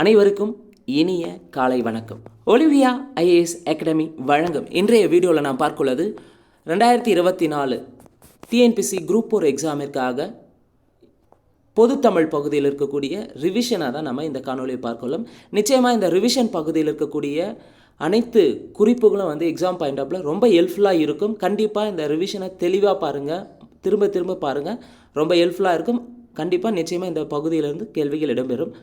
அனைவருக்கும் இனிய காலை வணக்கம். ஒலிவியா ஐஏஎஸ் அகாடமி வழங்கும் இன்றைய வீடியோவில் நான் பார்க்குள்ளது ரெண்டாயிரத்தி இருபத்தி நாலு டிஎன்பிசி குரூப் ஃபோர் எக்ஸாமிற்காக பொதுத்தமிழ் பகுதியில் இருக்கக்கூடிய ரிவிஷனை தான் நம்ம இந்த காணொலியை பார்க்கலாம் நிச்சயமாக இந்த ரிவிஷன் பகுதியில் இருக்கக்கூடிய அனைத்து குறிப்புகளும் வந்து எக்ஸாம் பாயிண்ட் ஆஃப்ல ரொம்ப ஹெல்ப்ஃபுல்லாக இருக்கும். கண்டிப்பாக இந்த ரிவிஷனை தெளிவாக பாருங்கள் திரும்ப திரும்ப பாருங்கள் ரொம்ப ஹெல்ப்ஃபுல்லாக இருக்கும். கண்டிப்பாக நிச்சயமாக இந்த பகுதியிலிருந்து கேள்விகள் இடம்பெறும்.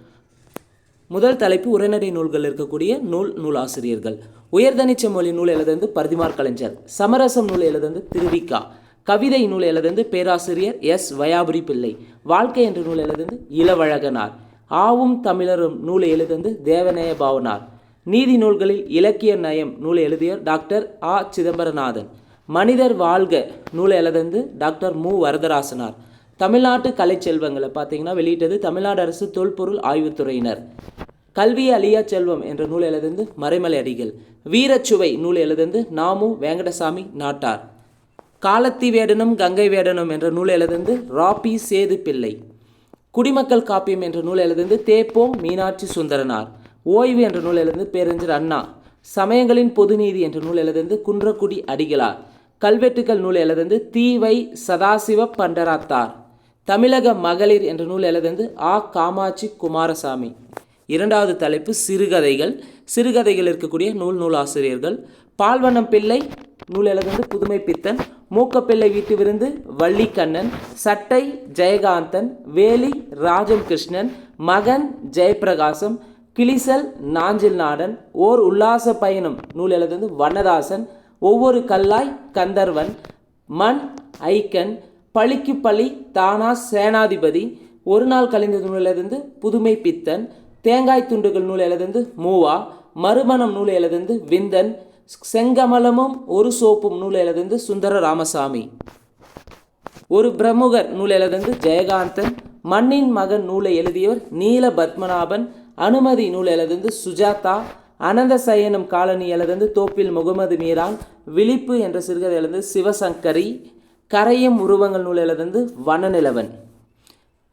முதல் தலைப்பு உரைநடை நூல்கள் இருக்கக்கூடிய நூல் நூலாசிரியர்கள். உயர்தனிச்ச மொழி நூல் எழுதந்து பரிதிமார் கலைஞர். சமரசம் நூல் எழுதந்து திருவிக்கா. கவிதை நூல் எழுதந்து பேராசிரியர் எஸ். வயாபுரி பிள்ளை. வாழ்க்கை என்ற நூல் எழுதந்து இளவழகனார். ஆவும் தமிழரும் நூலை எழுதந்து தேவநேய பாவனார். நீதி நூல்களில் இலக்கிய நயம் நூலை எழுதியர் டாக்டர் ஆ. சிதம்பரநாதன். மனிதர் வாழ்க நூலை எழுதந்து டாக்டர் மு. வரதராசனார். தமிழ்நாட்டு கலைச்செல்வங்களை பார்த்தீங்கன்னா வெளியிட்டது தமிழ்நாடு அரசு தொல்பொருள் ஆய்வுத்துறையினர். கல்வி அழியா செல்வம் என்ற நூல் எழுதந்து மறைமலை அடிகள். வீரச்சுவை நூல் எழுதந்து நாமு வேங்கடசாமி நாட்டார். காலத்தி வேடனும் கங்கை வேடனும் என்ற நூல் எழுதந்து ராபி சேது பிள்ளை. குடிமக்கள் காப்பியம் என்ற நூல் எழுதந்து தேப்போம் மீனாட்சி சுந்தரனார். ஓய்வு என்ற நூல் எழுந்து பேரறிஞர் அண்ணா. சமயங்களின் பொதுநீதி என்ற நூல் எழுதந்து குன்றக்குடி அடிகளார். கல்வெட்டுக்கள் நூல் எழுதந்து தீவை சதாசிவ பண்டராத்தார். தமிழக மகளிர் என்ற நூல் எழுதந்து ஆ. காமாட்சி குமாரசாமி. இரண்டாவது தலைப்பு சிறுகதைகள். சிறுகதைகள் இருக்கக்கூடிய நூல் நூலாசிரியர்கள். பால்வண்ணம் பிள்ளை நூல் எழுதுந்து புதுமை பித்தன் மூக்கப்பிள்ளை வீட்டு விருந்து வள்ளிக்கண்ணன் சட்டை ஜெயகாந்தன் வேலி ராஜம் கிருஷ்ணன் மகன் ஜெயப்பிரகாசம் கிளிசல் நாஞ்சில் நாடன் ஓர் உல்லாச பயணம் நூல் எழுதுந்து வண்ணதாசன் ஒவ்வொரு கல்லாய் கந்தர்வன் மண் ஐக்கன் பழிக்கு பழி தானா சேனாதிபதி ஒரு நாள் கழிந்த நூலிலிருந்து புதுமை பித்தன் தேங்காய் துண்டுகள் நூல் எழுதந்து மூவா மறுமணம் நூல் எழுதந்து விந்தன் செங்கமலமும் ஒரு சோப்பும் நூல் எழுதந்து சுந்தர ராமசாமி. ஒரு பிரமுகர் நூல் எழுதந்து ஜெயகாந்தன் மண்ணின் மகன் நூலை எழுதியவர் நீல பத்மநாபன் அனுமதி நூல் எழுதந்து சுஜாதா அனந்த சயனம் காலனி எழுதந்து தோப்பில் முகமது மீரான் விழிப்பு என்ற சிறுகதை எழுந்து சிவசங்கரி கரையும் உருவங்கள் நூல் எழுதந்து வனநிலவன்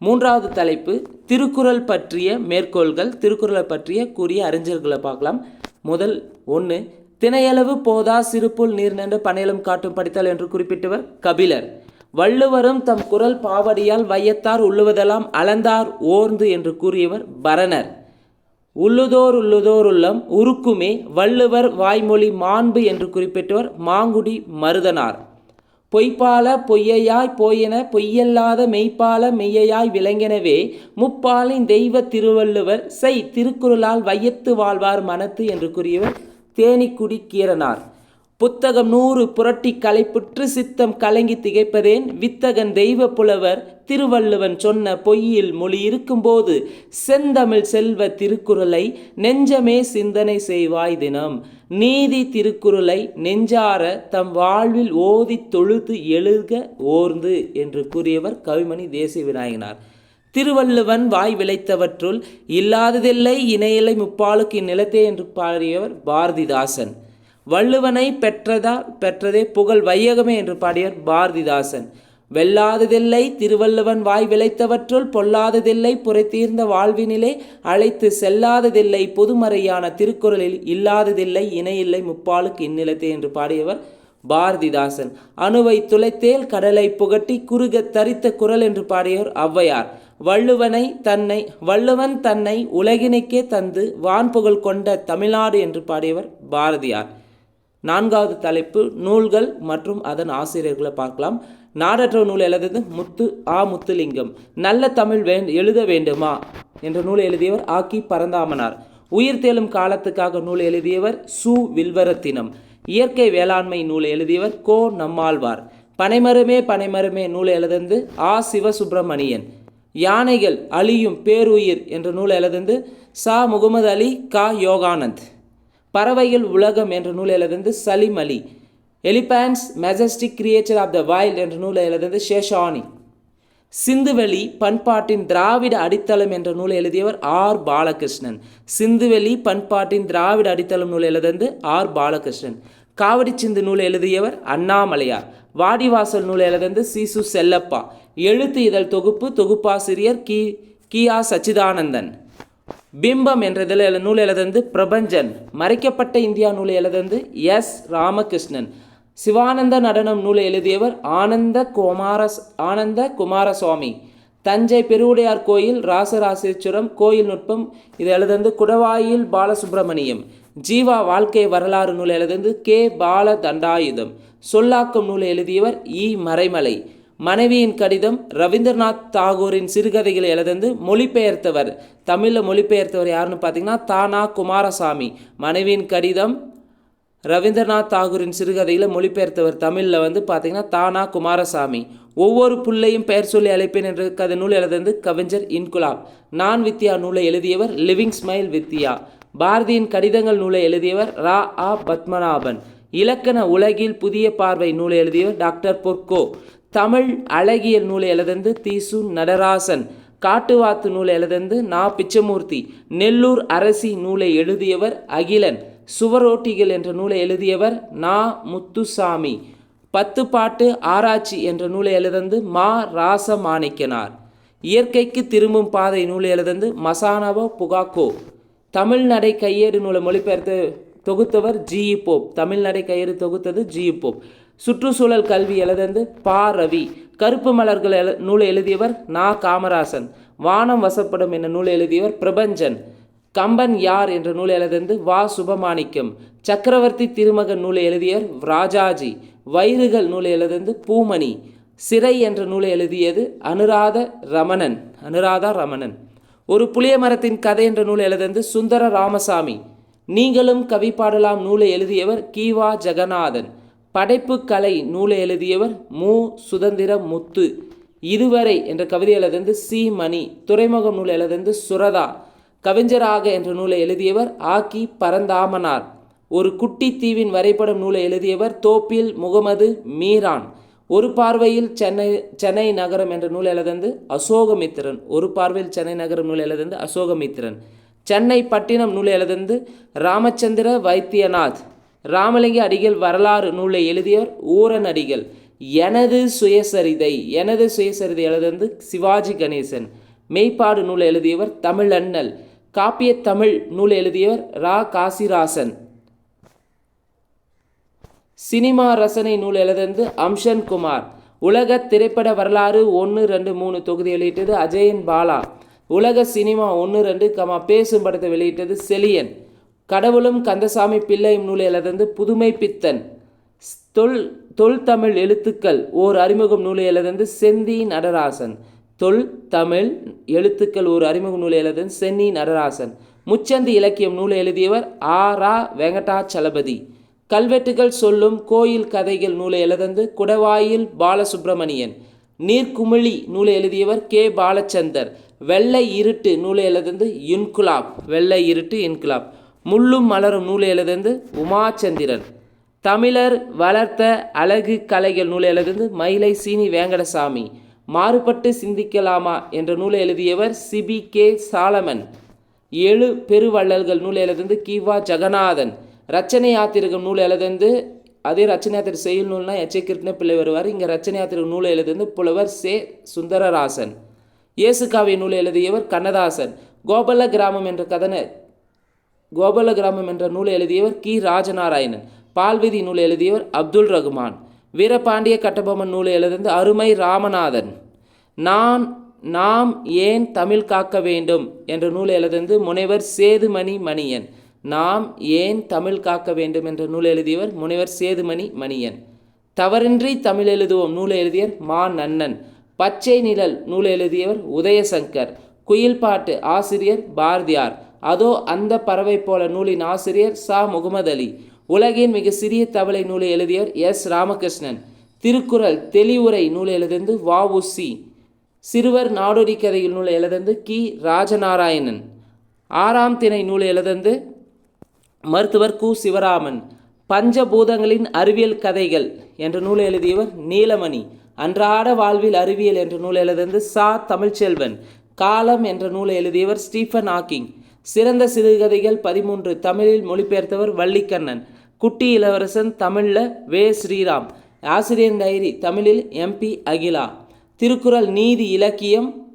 மூன்றாவது தலைப்பு திருக்குறள் பற்றிய மேற்கோள்கள் திருக்குறளை பற்றிய கூறிய அறிஞர்களை பார்க்கலாம். முதல் ஒன்று திணையளவு போதா சிறுப்புள் நீர் நின்று பனையலும் காட்டும் படித்தல் என்று குறிப்பிட்டவர் கபிலர். வள்ளுவரும் தம் குரல் பாவடியால் வையத்தார் உள்ளுவதெல்லாம் அளந்தார் ஓர்ந்து என்று கூறியவர் பரணர். உள்ளுதோர் உள்ளுதோர் உள்ளம் உருக்குமே வள்ளுவர் வாய்மொழி மாண்பு என்று குறிப்பிட்டவர் மாங்குடி மருதனார். பொய்ப்பால பொய்யையாய் போயென பொய்யல்லாத மெய்ப்பால மெய்யையாய் விளங்கினவே முப்பாலின் தெய்வ திருவள்ளுவர் செய் திருக்குறளால் வையத்து வாழ்வார் மனத்து என்று கூறியவர் தேனிக்குடி கீரனார். புத்தகம் நூறு புரட்டி களைப்புற்று சித்தம் கலங்கி திகைப்பதேன் வித்தகன் தெய்வ புலவர் திருவள்ளுவன் சொன்ன பொய்யில் மொழி இருக்கும்போது செந்தமிழ் செல்வ திருக்குறளை நெஞ்சமே சிந்தனை செய்வாய் தினம். நீதி திருக்குறளை நெஞ்சார தம் வாழ்வில் ஓதி தொழுது எழுக ஓர்ந்து என்று கூறியவர் கவிமணி தேசிய விநாயகனார் திருவள்ளுவன் வாய் விளைத்தவற்றுள் இல்லாததில்லை இணையிலை முப்பாலுக்கு இந்நிலத்தே என்று பாடியவர் பாரதிதாசன். வள்ளுவனை பெற்றதா பெற்றதே புகழ் வையகமே என்று பாடியவர் பாரதிதாசன். வெல்லாததில்லை திருவள்ளுவன் வாய் விளைத்தவற்றுள் பொல்லாததில்லை புரைத்தீர்ந்த வாழ்வினிலே அழைத்து செல்லாததில்லை பொதுமறையான திருக்குறளில் இல்லாததில்லை இணையில்லை முப்பாலுக்கு இந்நிலத்தே என்று பாடியவர் பாரதிதாசன். அணுவை துளைத்தேல் கடலை புகட்டி குறுக தரித்த குரல் என்று பாடியவர் ஔவையார். வள்ளுவனை தன்னை வள்ளுவன் தன்னை உலகினைக்கே தந்து வான்புகழ் கொண்ட தமிழ்நாடு என்று பாடியவர் பாரதியார். நான்காவது தலைப்பு நூல்கள் மற்றும் அதன் ஆசிரியர்களை பார்க்கலாம். நாடற்ற நூல் எழுதுது முத்து ஆ முத்துலிங்கம். நல்ல தமிழ் வே எழுத வேண்டுமா? என்ற நூலை எழுதியவர் ஆக்கி பரந்தாமனார். உயிர் தேலும் காலத்துக்காக நூல் எழுதியவர் சு. வில்வரத்தினம். இயற்கை வேளாண்மை நூல் எழுதியவர் கோ. நம்மாழ்வார். பனைமரமே பனைமரமே நூல் எழுதந்து ஆ. சிவசுப்பிரமணியன் யானைகள் அழியும் பேருயிர் என்ற நூல் எழுதந்து சா. முகமது அலி கா. யோகானந்த். பறவைகள் உலகம் என்ற நூல் எழுதந்து Salim Ali elephants majestic creature of the wild என்ற நூலை எழுதந்து ஷேஷானி சிந்துவெளி பண்பாட்டின் திராவிட அடித்தளம் என்ற நூலை எழுதியவர் ஆர். பாலகிருஷ்ணன். சிந்துவெளி பண்பாட்டின் திராவிட அடித்தளம் நூல் எழுதியது ஆர். பாலகிருஷ்ணன். காவடி சிந்து நூல் எழுதியவர் அண்ணாமலையார். வாடிவாசல் நூல் எழுதியது சீசு செல்லப்பா. எழுத்து இதழ் தொகுப்பு தொகுப்பாசிரியர் கி. கியா சச்சிதானந்தன். பிம்பம் என்ற இதில் எழு- நூல் எழுதந்து பிரபஞ்சன். மறைக்கப்பட்ட இந்தியா நூலை எழுதந்து எஸ். ராமகிருஷ்ணன். சிவானந்த நடனம் நூலை எழுதியவர் ஆனந்த குமார ஆனந்த குமாரசுவாமி. தஞ்சை பெருவுடையார் கோயில் ராசராசேஸ்வரம் கோயில் நுட்பம் இது எழுதந்து குடவாயில் பாலசுப்பிரமணியம் ஜீவா வாழ்க்கை வரலாறு நூல் எழுதந்து கே. பால தண்டாயுதம் சொல்லாக்கம் நூலை எழுதியவர் இ. மறைமலை. மனைவியின் கடிதம் ரவீந்திரநாத் தாகூரின் சிறுகதைகளை எழுதந்து மொழிபெயர்த்தவர். தமிழில் மொழிபெயர்த்தவர் யாருன்னு பார்த்தீங்கன்னா தானா குமாரசாமி. மனைவியின் கடிதம் ரவீந்திரநாத் தாகூரின் சிறுகதையில் மொழிபெயர்த்தவர் தமிழில் வந்து பார்த்தீங்கன்னா தானா குமாரசாமி. ஒவ்வொரு புள்ளையும் பெயர் சொல்லி அழைப்பேன் என்ற கதை நூல் எழுதந்து கவிஞர் இன்குலாப் நான் வித்யா நூலை எழுதியவர் லிவிங் ஸ்மைல் வித்யா. பாரதியின் கடிதங்கள் நூலை எழுதியவர் ரா. ஆ. பத்மநாபன். இலக்கண உலகில் புதிய பார்வை நூலை எழுதியவர் டாக்டர் பொர்கோ தமிழ் அழகியல் நூலை எழுதந்து தீசு நடராசன் காட்டுவாத்து நூலை எழுதந்து நா. பிச்சமூர்த்தி நெல்லூர் அரசி நூலை எழுதியவர் அகிலன் சுவரோட்டிகள் என்ற நூலை எழுதியவர் நா. முத்துசாமி பத்து பாட்டு ஆராய்ச்சி என்ற நூலை எழுதந்து மா. ராச மாணிக்கனார் இயற்கைக்கு திரும்பும் பாதை நூலை எழுதந்து மசானவோ புகாக்கோ. தமிழ்நடை கையேடு நூலை மொழிபெயர்த்து தொகுத்தவர் ஜி. போப். தமிழ்நடை கையேடு தொகுத்தது ஜி. போப். சுற்றுச்சூழல் கல்வி எழுதந்து பா ரவி கருப்பு மலர்கள் எழு நூலை எழுதியவர் நா. காமராசன். வானம் வசப்படும் என்ற நூலை எழுதியவர் பிரபஞ்சன். கம்பன் யார் என்ற நூலை எழுதந்து வா. சுபமாணிக்கம். சக்கரவர்த்தி திருமகன் நூலை எழுதியவர் ராஜாஜி. வயிறுகள் நூலை எழுதந்து பூமணி. சிறை என்ற நூலை எழுதியது அனுராத ரமணன். அனுராதா ரமணன். ஒரு புளிய மரத்தின் கதை என்ற நூலை எழுதந்து சுந்தர ராமசாமி. நீங்களும் கவி பாடலாம் நூலை எழுதியவர் கீவா ஜெகநாதன். படைப்பு கலை நூலை எழுதியவர் மு. சுதந்திர முத்து. இதுவரை என்ற கவிதை எழுதந்து சி. மணி. துறைமுகம் நூல் எழுதந்து சுரதா. கவிஞராக என்ற நூலை எழுதியவர் ஆக்கி பரந்தாமனார். ஒரு குட்டி தீவின் வரைபடம் நூலை எழுதியவர் தோப்பில் முகமது மீரான். ஒரு பார்வையில் சென்னை சென்னை நகரம் என்ற நூல் எழுதந்து அசோகமித்திரன். ஒரு பார்வையில் சென்னை நகரம் நூல் எழுதந்து அசோகமித்திரன். சென்னை பட்டினம் நூல் எழுதந்து ராமச்சந்திர வைத்தியநாத். ராமலிங்க அடிகள் வரலாறு நூலை எழுதியவர் ஊரன் அடிகள். எனது சுயசரிதை எனது சுயசரிதை எழுதுவது சிவாஜி கணேசன். மெய்ப்பாடு நூல் எழுதியவர் தமிழண்ணல் காப்பிய தமிழ் நூல் எழுதியவர் ரா. காசிராசன். சினிமா ரசனை நூல் எழுதந்து அம்ஷன் குமார். உலக திரைப்பட வரலாறு ஒன்று ரெண்டு மூணு தொகுதி வெளியிட்டது அஜயன் பாலா. உலக சினிமா ஒன்று ரெண்டு கமா பேசும் படத்தை வெளியிட்டது செலியன் கடவுளும் கந்தசாமி பிள்ளை நூலையிலிருந்து புதுமை பித்தன். தொல் தொல் தமிழ் எழுத்துக்கள் ஓர் அறிமுகம் நூலையிலிருந்து செந்தி நடராசன். தொல் தமிழ் எழுத்துக்கள் ஒரு அறிமுக நூலையிலிருந்து சென்னி நடராசன். முச்சந்தி இலக்கியம் நூலை எழுதியவர் ஆ. ரா. வெங்கடாச்சலபதி கல்வெட்டுகள் சொல்லும் கோயில் கதைகள் நூலை எழுதந்து குடவாயில் பாலசுப்பிரமணியன் நீர்க்குமிழி நூலை எழுதியவர் கே. பாலச்சந்தர். வெள்ளை இருட்டு நூலை எழுதந்து இன்குலாப். வெள்ளை இருட்டு இன்குலாப். முள்ளும் மலரும் நூலை எழுதந்து உமாச்சந்திரன். தமிழர் வளர்த்த அழகு கலைகள் நூலை எழுதந்து மயிலை சீனி வேங்கடசாமி. மாறுபட்டு சிந்திக்கலாமா என்ற நூலை எழுதியவர் சிபி கே சாலமன். ஏழு பெருவள்ளல்கள் நூல் எழுதந்து கிவா ஜெகநாதன். ரச்சனை யாத்திரிகம் நூல் எழுதந்து அதே ரச்சனை யாத்திரை செயல் நூல்னா எச்சை கிருஷ்ண பிள்ளை வருவார். இங்கே ரச்சனை யாத்திரை நூலை எழுதந்து புலவர் சே சுந்தரராசன். இயேசுகாவிய நூலை எழுதியவர் கண்ணதாசன். கோபல கிராமம் என்ற கதனை கோபால கிராமம் என்ற நூலை எழுதியவர் கி. ராஜநாராயணன். பால்விதி நூலை எழுதியவர் அப்துல் ரகுமான். வீரபாண்டிய கட்டபொம்மன் நூலை எழுதியது அருமை ராமநாதன். நான் நாம் ஏன் தமிழ் காக்க வேண்டும்? என்ற நூலை எழுதியது முனைவர் சேதுமணி மணியன். நாம் ஏன் தமிழ் காக்க வேண்டும்? என்ற நூல் எழுதியவர் முனைவர் சேதுமணி மணியன். தவறின்றி தமிழ் எழுதுவோம் நூலை எழுதியவர் மா. நன்னன். பச்சை நிழல் நூல் எழுதியவர் உதயசங்கர். குயில் பாட்டு ஆசிரியர் பாரதியார். அதோ அந்த பறவை போல நூலின் ஆசிரியர் சா. முகமது அலி. உலகின் மிக சிறிய தவளை நூலை எழுதியவர் எஸ். ராமகிருஷ்ணன். திருக்குறள் தெளிவுரை நூலை எழுதியது வஉசி சிறுவர் நாடோடி கதையில் நூலை எழுதியது கி. ராஜநாராயணன். ஆறாம் திணை நூலை எழுதியது மருத்துவர் கு. சிவராமன். பஞ்சபூதங்களின் அறிவியல் கதைகள் என்ற நூலை எழுதியவர் நீலமணி. அன்றாட வாழ்வில் அறிவியல் என்ற நூலை எழுதியது சா. தமிழ்ச்செல்வன். காலம் என்ற நூலை எழுதியவர் ஸ்டீஃபன் ஹாக்கிங். சிறந்த சிறுகதைகள் பதிமூன்று தமிழில் மொழிபெயர்த்தவர் வள்ளிக்கண்ணன். குட்டி இளவரசன் தமிழில் வே. ஸ்ரீராம். ஆசிரியர் டைரி தமிழில் எம்பி அகிலா. திருக்குறள் நீதி இலக்கியம்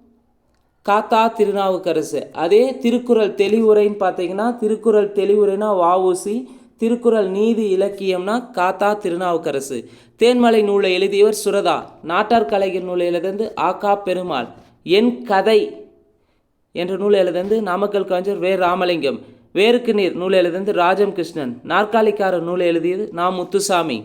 காத்தா திருநாவுக்கரசு. அதே திருக்குறள் தெளிவுரைன்னு பார்த்தீங்கன்னா திருக்குறள் தெளிவுரைனா வஉசி திருக்குறள் நீதி இலக்கியம்னா காத்தா திருநாவுக்கரசு. தேன்மலை நூலை எழுதியவர் சுரதா. நாட்டார் கலைஞர் நூலை எழுதியது ஆகா பெருமாள். என் கதை என்ற நூல் எழுதந்து நாமக்கல் கவிஞர் வே. ராமலிங்கம். வேருக்கு நீர் நூல் எழுதந்து ராஜம் கிருஷ்ணன். நாற்காலிக்காரர் நூல் எழுதியது நா. முத்துசாமி.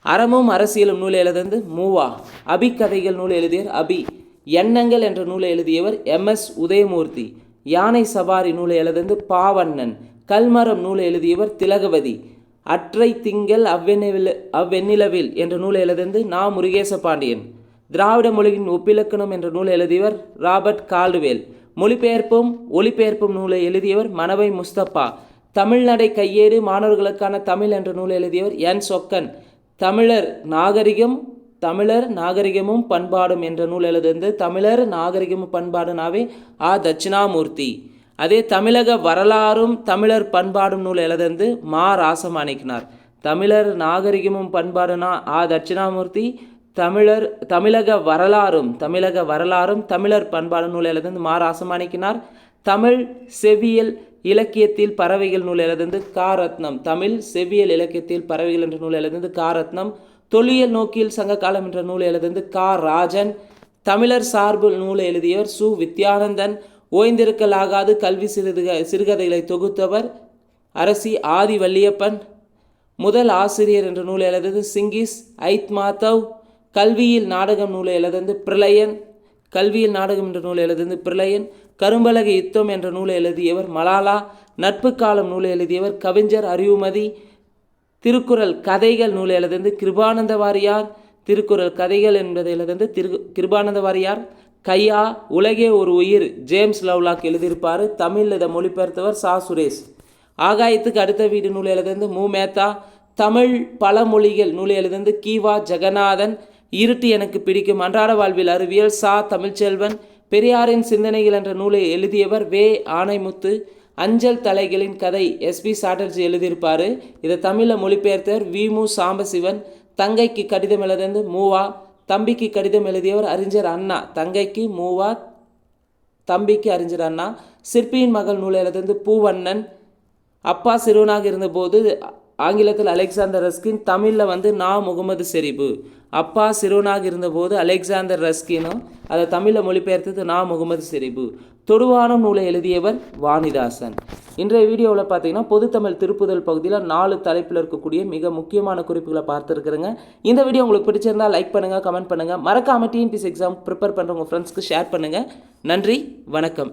அறமும் அரசியலும் நூல் எழுதந்து மூவா. அபிக்கதைகள் நூல் எழுதியவர் அபி. எண்ணங்கள் என்ற நூலை எழுதியவர் எம். எஸ். உதயமூர்த்தி. யானை சவாரி நூலை எழுதந்து பாவண்ணன். கல்மரம் நூலை எழுதியவர் திலகவதி. அற்றை திங்கள் அவ்வெண்ணில அவ்வெண்ணிலவில் என்ற நூலை எழுதந்து நா. முருகேச பாண்டியன். திராவிட மொழியின் ஒப்பிலக்கணம் என்ற நூலை எழுதியவர் ராபர்ட் கால்டுவேல். மொழிபெயர்ப்பும் ஒளிபெயர்ப்பும் நூலை எழுதியவர் மணவை முஸ்தபா. தமிழ்நடை கையேடு மாணவர்களுக்கான தமிழ் என்ற நூலை எழுதியவர் என். சொக்கன். தமிழர் நாகரிகம் தமிழர் நாகரிகமும் பண்பாடும் என்ற நூல் எழுதியது தமிழர் நாகரிகமும் பண்பாடுனாவே ஆ. தட்சிணாமூர்த்தி. அதே தமிழக வரலாறும் தமிழர் பண்பாடும் நூல் எழுதந்து மா. ராசமாணிக்கினார். தமிழர் நாகரிகமும் பண்பாடுனா ஆ. தட்சிணாமூர்த்தி தமிழர் தமிழக வரலாறும் தமிழக வரலாறும் தமிழர் பண்பாடு நூல் எழுதியது மா ராசமாணிக்கினார் தமிழ் செவியல் இலக்கியத்தில் பறவைகள் நூல் எழுதுந்து காரத்னம் தமிழ் செவ்வியல் இலக்கியத்தில் பறவைகள் என்ற நூல் எழுதுந்து காரத்னம் ரத்னம். தொல்லியல் சங்க காலம் என்ற நூல் எழுதுந்து கா ராஜன். தமிழர் சார்பு நூலை எழுதியவர் சு. வித்யானந்தன். ஓய்ந்திருக்கலாகாது கல்வி சிறுக சிறுகதைகளை தொகுத்தவர் அரசி ஆதி வள்ளியப்பன் முதல் ஆசிரியர் என்ற நூல் எழுதியது சிங்கிஸ் ஐத் மாத்தவ் கல்வியில் நாடகம் நூலை எழுதந்து பிரளயன் கல்வியில் நாடகம் என்ற நூலை எழுதியது பிரளயன் கரும்பலக யுத்தம் என்ற நூலை எழுதியவர் மலாலா நட்பு காலம் நூலை எழுதியவர் கவிஞர் அறிவுமதி திருக்குறள் கதைகள் நூலை எழுதியது கிருபானந்த வாரியார் திருக்குறள் கதைகள் என்பதை எழுதியது திரு கிருபானந்த வாரியார் கையா உலகே ஒரு உயிர் ஜேம்ஸ் லவ்லாக் எழுதியிருப்பார் தமிழில் இதை மொழிபெயர்த்தவர் சா. சுரேஷ். ஆகாயத்துக்கு அடுத்த வீடு நூலை எழுதியது மு. மேத்தா தமிழ் பல மொழிகள் நூலை எழுதியது கீவா ஜெகநாதன் இருட்டு எனக்கு பிடிக்கும். அன்றாட வாழ்வில் அறிவியல் சா தமிழ்ச்செல்வன் பெரியாரின் சிந்தனைகள் என்ற நூலை எழுதியவர் வே. ஆனைமுத்து. அஞ்சல் தலைகளின் கதை எஸ்பி சாட்டர்ஜி எழுதியிருப்பார். இதை தமிழில் மொழிபெயர்த்தவர் விமு சாம்பசிவன். தங்கைக்கு கடிதம் எழுதியது மூவா. தம்பிக்கு கடிதம் எழுதியவர் அறிஞர் அண்ணா. தங்கைக்கு மூவா. தம்பிக்கு அறிஞர் அண்ணா. சிற்பியின் மகள் நூல் எழுதியது பூவண்ணன். அப்பா சிறுவனாக இருந்தபோது ஆங்கிலத்தில் அலெக்சாந்தர் ரஸ்கின் தமிழில் வந்து நா முகமது செரிபு அப்பா சிறுவனாக இருந்தபோது அலெக்சாந்தர் ரஸ்கினும் அதை தமிழில் மொழிபெயர்த்தது நா முகமது செரிபு தொடுவானம் நூலை எழுதியவர் வாணிதாசன். இன்றைய வீடியோவில் பார்த்தீங்கன்னா பொதுத்தமிழ் திருப்புதல் பகுதியில் நாலு தலைப்பில் இருக்கக்கூடிய மிக முக்கியமான குறிப்புகளை பார்த்துருக்குறேங்க. இந்த வீடியோ உங்களுக்கு பிடிச்சிருந்தால் லைக் பண்ணுங்கள் கமெண்ட் பண்ணுங்கள் மறக்காமல் டிஎன்பிஎஸ் எக்ஸாம் ப்ரிப்பேர் பண்ணுற உங்கள் ஃப்ரெண்ட்ஸ்க்கு ஷேர் பண்ணுங்கள் நன்றி வணக்கம்.